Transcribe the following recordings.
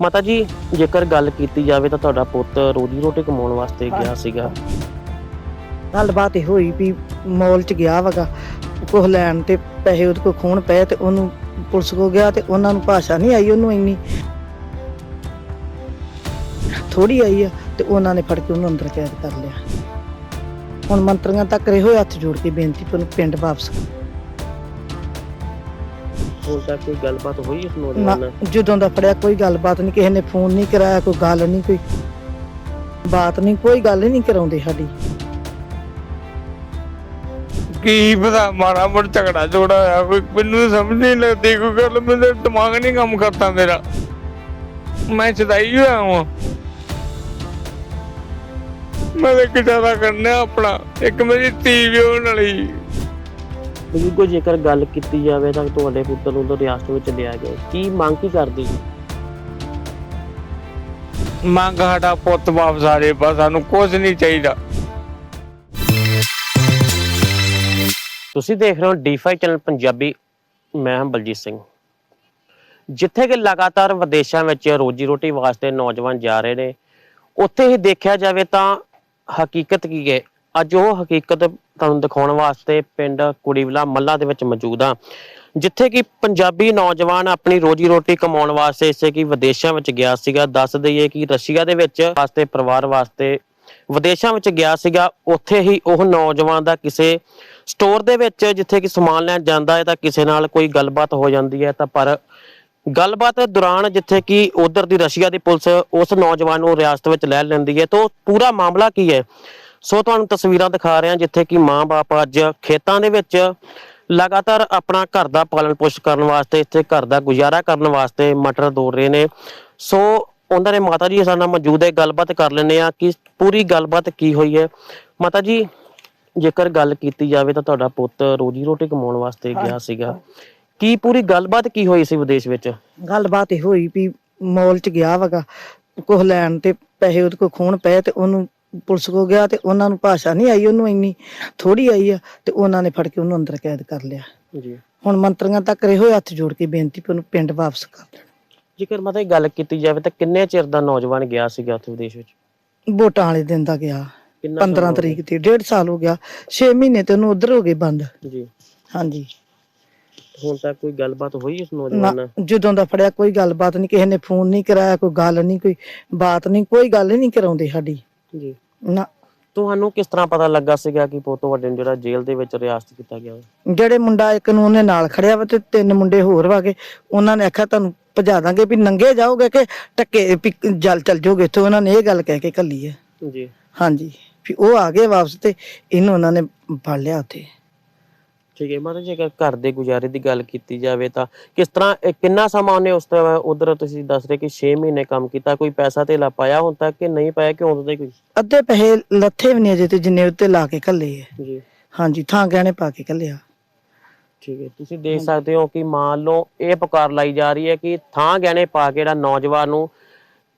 ਮਾਤਾ ਜੀ ਜੇਕਰ ਗੱਲ ਕੀਤੀ ਜਾਵੇ ਤਾਂ ਤੁਹਾਡਾ ਪੁੱਤ ਰੋਜੀ ਰੋਟੀ ਕਮਾਉਣ ਵਾਸਤੇ ਗਿਆ ਸੀਗਾ। ਗੱਲਬਾਤ ਇਹ ਹੋਈ ਵੀ ਮਾਲ ਚ ਗਿਆ ਵਗਾ ਕੁਝ ਲੈਣ ਤੇ ਪੈਸੇ ਉਹਦੇ ਕੋਲ ਖੋਣ ਪਏ ਤੇ ਉਹਨੂੰ ਪੁਲਿਸ ਕੋ ਗਿਆ ਤੇ ਉਹਨਾਂ ਨੂੰ ਭਾਸ਼ਾ ਨਹੀਂ ਆਈ ਉਹਨੂੰ ਇੰਨੀ। ਥੋੜੀ ਆਈ ਆ ਤੇ ਉਹਨਾਂ ਨੇ ਫੜ ਕੇ ਉਹਨੂੰ ਅੰਦਰ ਕੈਦ ਕਰ ਲਿਆ। ਹੁਣ ਮੰਤਰੀਆਂ ਤੱਕ ਰਹੇ ਹੋਏ ਹੱਥ ਜੋੜ ਕੇ ਬੇਨਤੀ ਕਿ ਉਹਨੂੰ ਪਿੰਡ ਵਾਪਸ ਕਰੋ। ਹੁਣ ਤੱਕ ਕੋਈ ਗੱਲਬਾਤ ਹੋਈ ਇਸ ਨਾ ਨੌਜਵਾਨ ਨਾਲ? ਜਦੋਂ ਦਾ ਫੜਿਆ ਕੋਈ ਗੱਲਬਾਤ ਨਹੀਂ ਕਿਸੇ ਨੇ ਫੋਨ ਨਹੀਂ ਕਰਾਇਆ ਕੋਈ ਗੱਲ ਨਹੀਂ ਕੋਈ ਬਾਤ ਨਹੀਂ ਕੋਈ ਗੱਲ ਹੀ ਨਹੀਂ ਕਰਾਉਂਦੇ ਸਾਡੀ। ਕੀ ਪਤਾ ਮਾਰਾ ਮੋੜ ਝਗੜਾ ਜੋੜਾ ਹੋਇਆ ਕੋਈ ਮੈਨੂੰ ਸਮਝ ਨਹੀਂ ਲੱਗਦੀ ਕੋਈ ਗੱਲ ਮੇਰਾ ਦਿਮਾਗ ਨਹੀਂ ਕੰਮ ਕਰਦਾ ਮੇਰਾ। ਮੈਂ ਚਦਾਈ ਹੋਇਆ ਹਾਂ ਮੈਂ ਤਾਂ ਕਰਨਾ ਆਪਣਾ ਇੱਕ ਮੇਰੀ ਧੀ ਵੀ ਹੋਣ ਵਾਲੀ। ਬਜ਼ੁਰਗੋ ਜੇਕਰ ਗੱਲ ਕੀਤੀ ਜਾਵੇ ਤਾਂ ਤੁਹਾਡੇ ਪੁੱਤਰ ਨੂੰ ਤਾਂ ਰਿਆਸਤ ਵਿੱਚ ਲਿਆ ਗਿਆ। ਕੀ ਮੰਗ ਕੀ ਕਰਦੇ ਜੀ? ਮੰਗ ਸਾਡਾ ਪੁੱਤ ਵਾਪਸ ਆ ਜੇ ਬਸ ਸਾਨੂੰ ਕੁਝ ਨਹੀਂ ਚਾਹੀਦਾ। ਤੁਸੀਂ ਦੇਖ ਰਹੇ ਹੋ ਡੀ5 ਚੈਨਲ ਪੰਜਾਬੀ ਮੈਂ ਹਾਂ ਬਲਜੀਤ ਸਿੰਘ। ਜਿੱਥੇ ਕਿ ਲਗਾਤਾਰ ਵਿਦੇਸ਼ਾਂ ਵਿੱਚ ਰੋਜੀ ਰੋਟੀ ਵਾਸਤੇ ਨੌਜਵਾਨ ਜਾ ਰਹੇ ਨੇ ਉੱਥੇ ਹੀ ਦੇਖਿਆ ਜਾਵੇ ਤਾਂ ਹਕੀਕਤ ਕੀ ਹੈ? ਅੱਜ ਉਹ ਹਕੀਕਤ ਤੁਹਾਨੂੰ ਦਿਖਾਉਣ ਵਾਸਤੇ ਪਿੰਡ ਕੁੜੀਵਲਾ ਮੱਲਾ ਦੇ ਵਿੱਚ ਮੌਜੂਦ ਆ, ਜਿੱਥੇ ਕਿ ਪੰਜਾਬੀ ਨੌਜਵਾਨ ਆਪਣੀ ਰੋਜੀ ਰੋਟੀ ਕਮਾਉਣ ਵਾਸਤੇ ਇਸੇ ਕਿ ਵਿਦੇਸ਼ਾਂ ਵਿੱਚ ਗਿਆ ਸੀਗਾ। ਦੱਸ ਦਈਏ ਕਿ ਰਸ਼ੀਆ ਦੇ ਵਿੱਚ ਵਾਸਤੇ ਪਰਿਵਾਰ ਵਾਸਤੇ ਵਿਦੇਸ਼ਾਂ ਵਿੱਚ ਗਿਆ ਸੀਗਾ, ਉੱਥੇ ਹੀ ਉਹ ਨੌਜਵਾਨ ਦਾ ਕਿਸੇ ਸਟੋਰ ਦੇ ਵਿੱਚ ਜਿੱਥੇ ਕਿ ਸਮਾਨ ਲੈਣ ਜਾਂਦਾ ਹੈ ਤਾਂ ਕਿਸੇ ਨਾਲ ਕੋਈ ਗੱਲਬਾਤ ਹੋ ਜਾਂਦੀ ਹੈ ਤਾਂ ਪਰ ਗੱਲਬਾਤ ਦੌਰਾਨ ਜਿੱਥੇ ਕਿ ਉਧਰ ਦੀ ਰਸ਼ੀਆ ਦੀ ਪੁਲਿਸ ਉਸ ਨੌਜਵਾਨ ਨੂੰ ਰਿਆਸਤ ਵਿੱਚ ਲੈ ਲੈਂਦੀ ਹੈ ਤਾਂ ਪੂਰਾ ਮਾਮਲਾ ਕੀ ਹੈ? ਸੋ ਤੁਹਾਨੂੰ ਤਸਵੀਰਾਂ ਦਿਖਾ ਰਹੇ ਹਾਂ ਜਿੱਥੇ ਕਿ ਮਾਂ-ਬਾਪ ਅੱਜ ਖੇਤਾਂ ਦੇ ਵਿੱਚ ਲਗਾਤਾਰ ਆਪਣਾ ਘਰ ਦਾ ਪਾਲਣ ਪੋਸ਼ਣ ਕਰਨ ਵਾਸਤੇ ਇੱਥੇ ਘਰ ਦਾ ਗੁਜ਼ਾਰਾ ਕਰਨ ਵਾਸਤੇ ਮਟਰ ਤੋੜ ਰਹੇ ਨੇ। ਸੋ ਉਹਨਾਂ ਦੇ ਮਾਤਾ ਜੀ ਸਾਡੇ ਨਾਲ ਮੌਜੂਦ ਹੈ ਗੱਲਬਾਤ ਕਰ ਲੈਂਦੇ ਆ ਕਿ ਪੂਰੀ ਗੱਲਬਾਤ ਕੀ ਹੋਈ ਹੈ। ਮਾਤਾ ਜੀ ਜੇਕਰ ਗੱਲ ਕੀਤੀ ਜਾਵੇ ਤਾਂ ਤੁਹਾਡਾ ਪੁੱਤ ਰੋਜੀ ਰੋਟੀ ਕਮਾਉਣ ਵਾਸਤੇ ਗਿਆ ਸੀਗਾ। ਕੀ ਪੂਰੀ ਗੱਲਬਾਤ ਕੀ ਹੋਈ ਸੀ ਵਿਦੇਸ਼ ਵਿੱਚ? ਗੱਲਬਾਤ ਇਹ ਹੋਈ ਵੀ ਮਾਲ ਚ ਗਿਆ ਵਗਾ ਕੁਝ ਲੈਣ ਤੇ ਪੈਸੇ ਉਹਦੇ ਕੋਲ ਖੋਣ ਪਏ ਤੇ ਉਹਨੂੰ ਪੁਲਿਸ ਕੋ ਗਿਆ ਤੇ ਉਹਨਾਂ ਨੂੰ ਭਾਸ਼ਾ ਨਹੀਂ ਆਈ ਉਹਨੂੰ ਇੰਨੀ ਥੋੜੀ ਆਈ ਆ ਤੇ ਉਹਨਾਂ ਨੇ ਫੜ ਕੇ ਉਹਨੂੰ ਅੰਦਰ ਕੈਦ ਕਰ ਲਿਆ। ਜੀ। ਹੁਣ ਮੰਤਰੀਆਂ ਤੱਕ ਰਹੇ ਹੱਥ ਜੋੜ ਕੇ ਬੇਨਤੀ ਕਿ ਉਹਨੂੰ ਪਿੰਡ ਵਾਪਸ ਕਰ ਦੇਣ। ਜੇਕਰ ਮਾਤਾ ਜੀ ਗੱਲ ਕੀਤੀ ਜਾਵੇ ਤਾਂ ਕਿੰਨੇ ਚਿਰ ਦਾ ਨੌਜਵਾਨ ਗਿਆ ਸੀਗਾ ਉੱਥੇ ਵਿਦੇਸ਼ ਵਿੱਚ? ਵੋਟਾਂ ਵਾਲੇ ਦਿਨ ਦਾ ਗਿਆ ਕਿੰਨਾ 15 ਸਮਾਂ ਹੋ ਤਰੀਕ ਤੇ ਡੇਢ ਸਾਲ ਹੋ ਗਿਆ 6 ਮਹੀਨੇ ਤੇ ਉਹਨੂੰ ਉਧਰ ਹੋ ਗਏ ਬੰਦ। ਗਿਆ? ਜੀ। ਹਾਂਜੀ। ਹੁਣ ਤੱਕ ਕੋਈ ਗੱਲਬਾਤ ਹੋਈ ਨਾ ਨੌਜਵਾਨ ਨਾਲ? ਜਦੋਂ ਦਾ ਫੜਿਆ ਕੋਈ ਗੱਲਬਾਤ ਨਹੀਂ ਕਿਸੇ ਨੇ ਫੋਨ ਨਹੀਂ ਕਰਾਇਆ ਕੋਈ ਗੱਲ ਨਹੀਂ ਕੋਈ ਬਾਤ ਨਹੀਂ ਕੋਈ ਗੱਲ ਨਹੀਂ ਕਰਾਉਂਦੇ ਸਾਡੀ। ਜੀ। ਨਾ। ਤੁਹਾਨੂੰ ਕਿਸ ਤਰ੍ਹਾਂ ਪਤਾ ਲੱਗਾ ਸੀਗਾ ਕਿ ਪੁੱਤ ਵੱਡੇ ਨੂੰ ਜਿਹੜਾ ਜੇਲ੍ਹ ਦੇ ਵਿੱਚ ਰਿਆਸਤ ਕੀਤਾ ਗਿਆ ਜਿਹੜੇ ਮੁੰਡਾ ਇੱਕ ਨੂੰ ਉਹਨੇ ਨਾਲ ਖੜਿਆ ਵਾ ਤੇ ਤਿੰਨ ਮੁੰਡੇ ਹੋਰ ਵਾਗੇ ਉਹਨਾਂ ਨੇ ਆਖਿਆ ਤੁਹਾਨੂੰ ਭਜਾ ਦਾਂਗੇ ਵੀ ਨੰਗੇ ਜਾਓਗੇ ਕਿ ਟੱਕੇ ਵੀ ਜਲ ਚਲ ਜਾਓਗੇ ਇੱਥੋਂ। ਉਹਨਾਂ ਨੇ ਇਹ ਗੱਲ ਕਹਿ ਕੇ ਕੱਲੀ ਹੈ ਜੀ। ਹਾਂਜੀ। ਵੀ ਉਹ ਆ ਗਏ ਵਾਪਸ ਤੇ ਇਹਨੂੰ ਉਹਨਾਂ ਨੇ ਫੜ ਲਿਆ ਉੱਥੇ। ਠੀਕ ਹੈ ਮਾਤਾ ਜੀ ਘਰ ਦੇ ਗੁਜ਼ਾਰੇ ਦੀ ਗੱਲ ਕੀਤੀ ਜਾਵੇ ਤਾਂ ਕਿਸ ਤਰ੍ਹਾਂ ਇਹ ਕਿੰਨਾ ਸਮਾਂ ਉਹਨੇ ਉਸ ਤਰ੍ਹਾਂ ਉਧਰ ਤੁਸੀਂ ਦੱਸ ਰਹੇ ਕਿ 6 ਮਹੀਨੇ ਕੰਮ ਕੀਤਾ ਕੋਈ ਪੈਸਾ ਤੇ ਲਾ ਪਾਇਆ ਹੁਣ ਤੱਕ ਕਿ ਨਹੀਂ ਪਾਇਆ ਕਿਉਂ ਉਹਦੇ ਕੋਈ? ਅੱਧੇ ਪੈਸੇ ਲੱਥੇ ਵੀ ਨਹੀਂ ਅਜੇ ਤੇ ਜਿੰਨੇ ਉੱਤੇ ਲਾ ਕੇ ਕੱਲੇ ਹੈ ਜੀ। ਹਾਂਜੀ ਥਾਂ ਗਹਿਣੇ ਪਾ ਕੇ ਕੱਲਿਆ ਠੀਕ ਹੈ। ਤੁਸੀਂ ਦੇਖ ਸਕਦੇ ਹੋ ਕਿ ਮੰਨ ਲਓ ਇਹ ਪੁਕਾਰ ਲਾਈ ਜਾ ਰਹੀ ਹੈ ਕਿ ਥਾਂ ਗਹਿਣੇ ਪਾ ਕੇ ਜਿਹੜਾ ਨੌਜਵਾਨ ਨੂੰ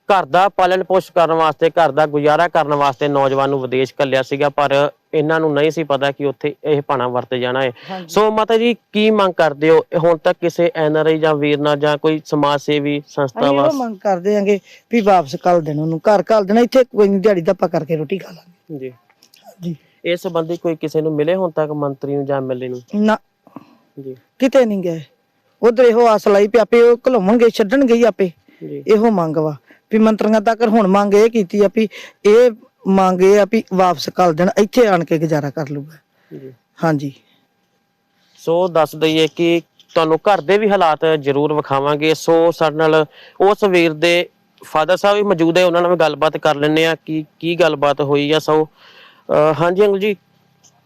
ਘਰ ਦਾ ਪਾਲਣ ਪੋਸ਼ਣ ਕਰਨ ਵਾਸਤੇ ਘਰ ਦਾ ਗੁਜ਼ਾਰਾ ਕਰਨ ਵਾਸਤੇ ਨੌਜਵਾਨ ਨੂੰ ਵਿਦੇਸ਼ ਘੱਲਿਆ ਸੀਗਾ ਪਰ ਇਹਨਾਂ ਨੂੰ ਨਹੀਂ ਸੀ ਪਤਾ ਕਿ ਉੱਥੇ ਇਹ ਭਾਣਾ ਵਰਤੇ ਜਾਣਾ ਹੈ। ਸੋ ਮਾਤਾ ਜੀ ਕੀ ਮੰਗ ਕਰਦੇ ਹੋ? ਹੁਣ ਤੱਕ ਕਿਸੇ ਐਨਆਰਆਈ ਜਾਂ ਵੀਰ ਨਾਲ ਜਾਂ ਕੋਈ ਸਮਾਜ ਸੇਵੀ ਸੰਸਥਾ ਵਾਸ ਮੰਗ ਕਰਦੇ ਆਂਗੇ ਵੀ ਵਾਪਸ ਕੱਲ ਦੇਣ ਉਹਨੂੰ। ਘਰ ਕੱਲ ਦੇਣਾ ਇੱਥੇ ਕੋਈ ਨਹੀਂ ਦਿਹਾੜੀ ਦਾ ਕਰਕੇ ਰੋਟੀ ਖਾ ਲਾਂਗੇ। ਜੀ। ਜੀ ਇਸ ਸੰਬੰਧੀ ਕੋਈ ਕਿਸੇ ਨੂੰ ਮਿਲੇ ਹੁਣ ਤੱਕ ਮੰਤਰੀ ਨੂੰ ਜਾਂ ਐਮਐਲਏ ਨੂੰ? ਨਾ। ਜੀ। ਕਿਤੇ ਨਹੀਂ ਗਏ। ਉਧਰ ਇਹੋ ਆਸ ਲਾਈ ਵੀ ਆਪੇ ਉਹ ਘਲਾਉਣਗੇ ਛੱਡਣਗੇ ਹੀ ਆਪੇ। ਇਹੋ ਮੰਗ ਵਾ। ਵੀ ਮੰਤਰੀਆਂ ਤੱਕ ਹੁਣ ਮੰਗ ਇਹ ਕੀਤੀ ਆ ਵੀ ਇਹ ਮੰਗ ਇਹ ਆ ਵੀ ਵਾਪਸ ਕਰ ਦੇਣ ਇੱਥੇ ਆਣ ਕੇ ਗੁਜ਼ਾਰਾ ਕਰ ਲੂਗਾ ਹਾਂਜੀ। ਸੋ ਦੱਸ ਦਈਏ ਕਿ ਤੁਹਾਨੂੰ ਘਰ ਦੇ ਵੀ ਹਾਲਾਤ ਜ਼ਰੂਰ ਵਿਖਾਵਾਂਗੇ। ਸੋ ਸਾਡੇ ਨਾਲ ਉਸ ਵੀਰ ਦੇ ਫਾਦਰ ਸਾਹਿਬ ਵੀ ਮੌਜੂਦ ਹੈ ਉਹਨਾਂ ਨਾਲ ਵੀ ਗੱਲਬਾਤ ਕਰ ਲੈਂਦੇ ਆ ਕਿ ਕੀ ਗੱਲਬਾਤ ਹੋਈ ਆ। ਸੋ ਹਾਂਜੀ ਅੰਕਲ ਜੀ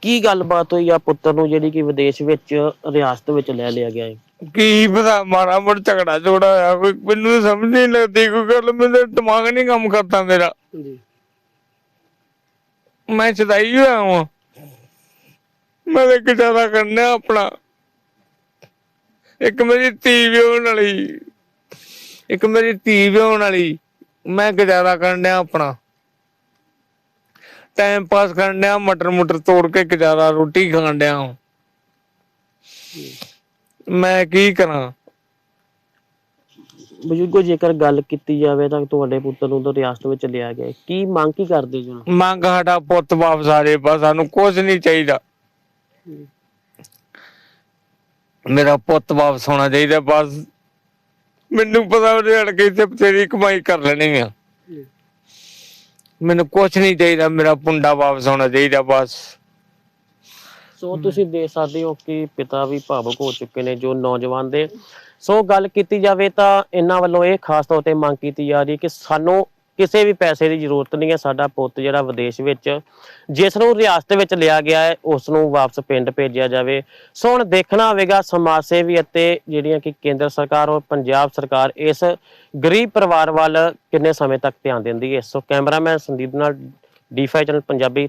ਕੀ ਗੱਲਬਾਤ ਹੋਈ ਆ ਪੁੱਤਰ ਨੂੰ ਜਿਹੜੀ ਕਿ ਵਿਦੇਸ਼ ਵਿੱਚ ਰਿਆਸਤ ਵਿੱਚ ਲੈ ਲਿਆ ਗਿਆ ਹੈ? ਕੀ ਪਤਾ ਮਾਰਾ ਮੋੜ ਝਗੜਾ ਜੋੜਾ ਹੋਇਆ ਕੋਈ ਮੈਨੂੰ ਸਮਝ ਨਹੀਂ ਲੱਗਦੀ ਕੋਈ ਗੱਲ ਮੇਰਾ ਦਿਮਾਗ ਨਹੀਂ ਕੰਮ ਕਰਦਾ ਮੇਰਾ। ਜੀ ਮੈਂ ਚਦਾਈ ਹੋਇਆ ਹਾਂ ਮੈਂ ਤਾਂ ਕਿਦਾਂ ਕਰਨਾ ਆਪਣਾ। ਇੱਕ ਮੇਰੀ ਧੀ ਵੀ ਹੋਣ ਵਾਲੀ। ਇੱਕ ਮੇਰੀ ਧੀ ਵੀ ਹੋਣ ਵਾਲੀ। ਮੈਂ ਗੁਜ਼ਾਰਾ ਕਰਨ ਆਪਣਾ। ਟਾਈਮ ਪਾਸ ਕਰਨ ਮਟਰ ਮੁਟਰ ਤੋੜ ਕੇ ਗੁਜ਼ਾਰਾ ਰੋਟੀ ਖਾਣ ਡਿਆ ਵਾਂ। ਮੈਂ ਕੀ ਕਰਾਂ? ਬਜ਼ੁਰਗੋ ਜੇਕਰ ਗੱਲ ਕੀਤੀ ਜਾਵੇ ਤਾਂ ਤੁਹਾਡੇ ਪੁੱਤਰ ਨੂੰ ਤਾਂ ਰਿਆਸਤ ਵਿੱਚ ਲਿਆ ਗਿਆ ਹੈ। ਕੀ ਮੰਗ ਕੀ ਕਰਦੇ ਜੀ ਹੁਣ? ਮੰਗ ਸਾਡਾ ਪੁੱਤ ਵਾਪਸ ਆ ਜੇ ਬਸ ਸਾਨੂੰ ਕੁਝ ਨਹੀਂ ਚਾਹੀਦਾ। ਮੇਰਾ ਪੁੱਤ ਵਾਪਸ ਹੋਣਾ ਚਾਹੀਦਾ ਬਸ। ਮੈਨੂੰ ਪਤਾ ਉਹਦੇ ਅੜ ਕੇ ਇੱਥੇ ਤੇਰੀ ਕਮਾਈ ਕਰ ਲੈਣੀ ਆ। ਮੈਨੂੰ ਕੁਝ ਨਹੀਂ ਚਾਹੀਦਾ ਮੇਰਾ ਪੁੰਡਾ ਵਾਪਸ ਹੋਣਾ ਚਾਹੀਦਾ ਬਸ। ਸੋ ਤੁਸੀਂ ਦੇਖ ਸਕਦੇ ਹੋ ਕਿ ਪਿਤਾ ਵੀ ਭਾਵੁਕ ਹੋ ਚੁੱਕੇ ਨੇ ਜੋ ਨੌਜਵਾਨ ਦੇ। ਸੋ ਗੱਲ ਕੀਤੀ ਜਾਵੇ ਤਾਂ ਇਹਨਾਂ ਵੱਲੋਂ ਇਹ ਖਾਸ ਤੌਰ ਤੇ ਮੰਗ ਕੀਤੀ ਜਾ ਰਹੀ ਹੈ ਕਿ ਸਾਨੂੰ ਕਿਸੇ ਵੀ ਪੈਸੇ ਦੀ ਜ਼ਰੂਰਤ ਨਹੀਂ ਹੈ। ਸਾਡਾ ਪੁੱਤ ਜਿਹੜਾ ਵਿਦੇਸ਼ ਵਿੱਚ ਜਿਸ ਨੂੰ ਰਿਆਸਤ ਵਿੱਚ ਲਿਆ ਗਿਆ ਹੈ ਉਸ ਨੂੰ ਵਾਪਸ ਪਿੰਡ ਭੇਜਿਆ ਜਾਵੇ। ਸੋ ਹੁਣ ਦੇਖਣਾ ਹੋਵੇਗਾ ਸਮਾਜ ਸੇਵੀ ਅਤੇ ਜਿਹੜੀਆਂ ਕਿ ਕੇਂਦਰ ਸਰਕਾਰ ਔਰ ਪੰਜਾਬ ਸਰਕਾਰ ਇਸ ਗਰੀਬ ਪਰਿਵਾਰ ਵੱਲ ਕਿੰਨੇ ਸਮੇਂ ਤੱਕ ਧਿਆਨ ਦਿੰਦੀ ਹੈ। ਸੋ ਕੈਮਰਾਮੈਨ ਸੰਦੀਪ ਨਾਲ ਡੀ5 ਚੈਨਲ ਪੰਜਾਬੀ